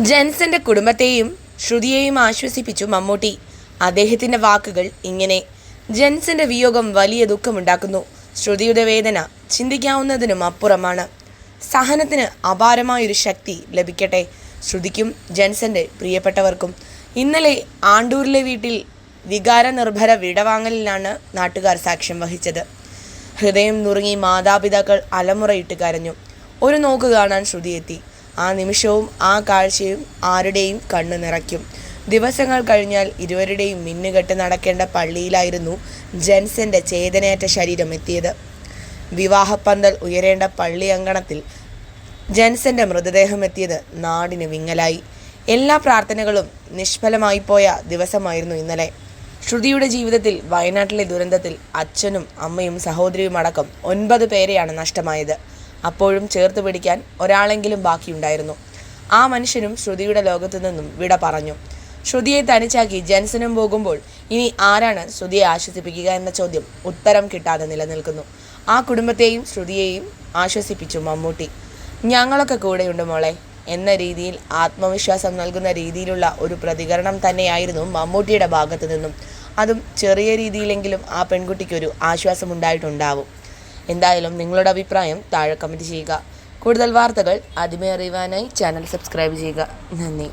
ജെൻസന്റെ കുടുംബത്തെയും ശ്രുതിയെയും ആശ്വസിപ്പിച്ചു മമ്മൂട്ടി. അദ്ദേഹത്തിന്റെ വാക്കുകൾ ഇങ്ങനെ. ജെൻസന്റെ വിയോഗം വലിയ ദുഃഖമുണ്ടാക്കുന്നു. ശ്രുതിയുടെ വേദന ചിന്തിക്കാവുന്നതിനും അപ്പുറമാണ്. സഹനത്തിന് അപാരമായൊരു ശക്തി ലഭിക്കട്ടെ ശ്രുതിക്കും ജെൻസന്റെ പ്രിയപ്പെട്ടവർക്കും. ഇന്നലെ ആണ്ടൂരിലെ വീട്ടിൽ വികാരനിർഭര വിടവാങ്ങലിലാണ് നാട്ടുകാർ സാക്ഷ്യം വഹിച്ചത്. ഹൃദയം നുറുങ്ങി മാതാപിതാക്കൾ അലമുറയിട്ട് കരഞ്ഞു. ഒരു നോക്ക് കാണാൻ ശ്രുതി എത്തി ആ നിമിഷവും ആ കാഴ്ചയും ആരുടെയും കണ്ണു നിറയ്ക്കും. ദിവസങ്ങൾ കഴിഞ്ഞാൽ ഇരുവരുടെയും മിന്നുകെട്ട് നടക്കേണ്ട പള്ളിയിലായിരുന്നു ജെൻസന്റെ ചേതനയേറ്റ ശരീരം എത്തിയത്. വിവാഹപ്പന്തൽ ഉയരേണ്ട പള്ളി അങ്കണത്തിൽ ജെൻസന്റെ മൃതദേഹം എത്തിയത് നാടിന് വിങ്ങലായി. എല്ലാ പ്രാർത്ഥനകളും നിഷ്ഫലമായി പോയ ദിവസമായിരുന്നു ഇന്നലെ. ശ്രുതിയുടെ ജീവിതത്തിൽ വയനാട്ടിലെ ദുരന്തത്തിൽ അച്ഛനും അമ്മയും സഹോദരിയും അടക്കം ഒൻപത് പേരെയാണ് നഷ്ടമായത്. അപ്പോഴും ചേർത്ത് പിടിക്കാൻ ഒരാളെങ്കിലും ബാക്കിയുണ്ടായിരുന്നു. ആ മനുഷ്യനും ശ്രുതിയുടെ ലോകത്തു നിന്നും വിട പറഞ്ഞു. ശ്രുതിയെ തനിച്ചാക്കി ജെൻസനും പോകുമ്പോൾ ഇനി ആരാണ് ശ്രുതിയെ ആശ്വസിപ്പിക്കുക എന്ന ചോദ്യം ഉത്തരം കിട്ടാതെ നിലനിൽക്കുന്നു. ആ കുടുംബത്തെയും ശ്രുതിയെയും ആശ്വസിപ്പിച്ചു മമ്മൂട്ടി. ഞങ്ങളൊക്കെ കൂടെയുണ്ട് മോളെ എന്ന രീതിയിൽ ആത്മവിശ്വാസം നൽകുന്ന രീതിയിലുള്ള ഒരു പ്രതികരണം തന്നെയായിരുന്നു മമ്മൂട്ടിയുടെ ഭാഗത്തു നിന്നും. അതും ചെറിയ രീതിയിലെങ്കിലും ആ പെൺകുട്ടിക്കൊരു ആശ്വാസമുണ്ടായിട്ടുണ്ടാവും. എന്തായാലും നിങ്ങളുടെ അഭിപ്രായം താഴെ കമന്റ് ചെയ്യുക. കൂടുതൽ വാർത്തകൾ ആദ്യമേ അറിയുവാനായി ചാനൽ സബ്സ്ക്രൈബ് ചെയ്യുക. നന്ദി.